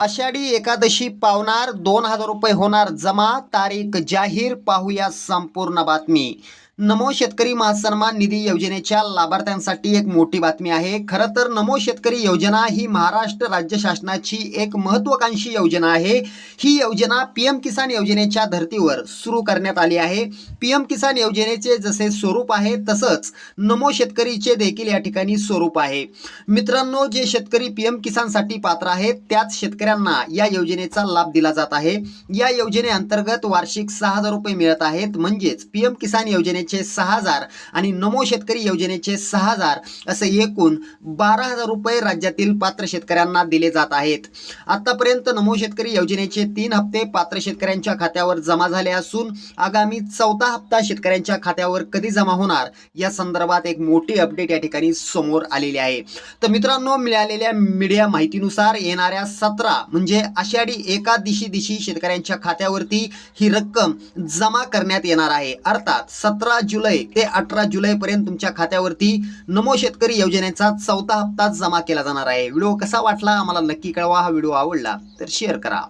आषाढी एकादशी पावणार दोन हजार रुपये होणार जमा. तारीख जाहीर. पाहूया संपूर्ण बातमी. नमो शेतकरी महासन्मान निधी योजनेच्या लाभार्थ्यांसाठी एक मोठी बातमी आहे. खरं तर नमो शेतकरी योजना ही महाराष्ट्र राज्य शासनाची एक महत्वाकांक्षी योजना आहे. ही योजना पी एम किसान योजनेच्या धर्तीवर सुरू करण्यात आली आहे. पी एम किसान योजनेचे जसे स्वरूप आहे तसंच नमो शेतकरीचे देखील या ठिकाणी स्वरूप आहे. मित्रांनो जे शेतकरी पी एम किसानसाठी पात्र आहेत त्याच शेतकऱ्यांना या योजनेचा लाभ दिला जात आहे. या योजनेअंतर्गत वार्षिक सहा हजार रुपये मिळत आहेत. म्हणजेच पी एम किसान योजनेचे सहा हजार आणि नमो शेतकरी योजनेचे सहा हजार असे एकूण बारा हजार रुपये राज्यातील पात्र शेतकऱ्यांना दिले जात आहेत. आतापर्यंत नमो शेतकरी योजनेचे तीन हप्ते पात्र शेतकऱ्यांच्या खात्यावर जमा झाले असून आगामी चौथा हप्ता शेतकऱ्यांच्या खात्यावर कधी जमा होणार या संदर्भात एक मोठी अपडेट या ठिकाणी समोर आलेली आहे. तर मित्रांनो मिळालेल्या मीडिया माहितीनुसार येणाऱ्या सतरा म्हणजे आषाढी एका दिशी दिशी शेतकऱ्यांच्या खात्यावरती ही रक्कम जमा करण्यात येणार आहे. अर्थात सतरा जुलै ते अठरा जुलैपर्यंत तुमच्या खात्यावरती नमो शेतकरी योजनेचा चौथा हप्ताच जमा केला जाणार आहे. व्हिडिओ कसा वाटला? आम्हाला नक्की कळवा. हा व्हिडिओ आवडला तर शेअर करा.